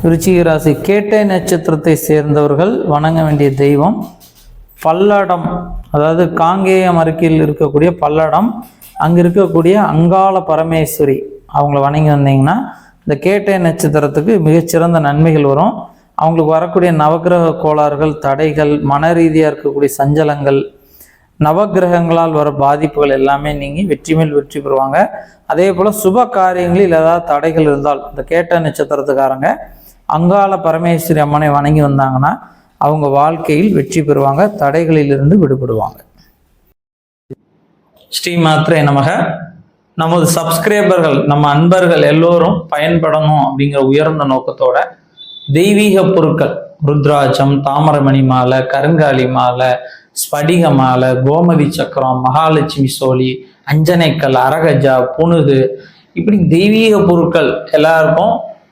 விருச்சிக ராசி கேட்டை நட்சத்திரத்தை சேர்ந்தவர்கள் வணங்க வேண்டிய தெய்வம் பல்லடம் அதாவது காங்கேயம் அருகில் இருக்கக்கூடிய பல்லடம் அங்கே இருக்கக்கூடிய அங்காள பரமேஸ்வரி. அவங்கள வணங்கி வந்தீங்கன்னா இந்த கேட்டை நட்சத்திரத்துக்கு மிகச்சிறந்த நன்மைகள் வரும். அவங்களுக்கு வரக்கூடிய நவக்கிரக கோளாறுகள் தடைகள் மன ரீதியாக இருக்கக்கூடிய சஞ்சலங்கள் நவக்கிரகங்களால் வர பாதிப்புகள் எல்லாமே நீங்கி வெற்றி மேல் வெற்றி பெறுவாங்க. அதே போல் சுப காரியங்களில் ஏதாவது தடைகள் இருந்தால் இந்த கேட்ட நட்சத்திரத்துக்காரங்க அங்காள பரமேஸ்வரி அம்மனை வணங்கி வந்தாங்கன்னா அவங்க வாழ்க்கையில் வெற்றி பெறுவாங்க தடைகளிலிருந்து விடுபடுவாங்க. ஸ்ரீ மாத்திரை நமக. நமது சப்ஸ்கிரைபர்கள் நம்ம அன்பர்கள் எல்லோரும் பயன்படணும் அப்படிங்கிற உயர்ந்த நோக்கத்தோட தெய்வீக பொருட்கள் ருத்ராட்சம் தாமரமணி மாலை கருங்காலி மாலை ஸ்படிக மாலை கோமதி சக்கரம் மகாலட்சுமி சோழி அஞ்சனைக்கல் அரகஜா புனுகு இப்படி தெய்வீக பொருட்கள் எல்லாருக்கும்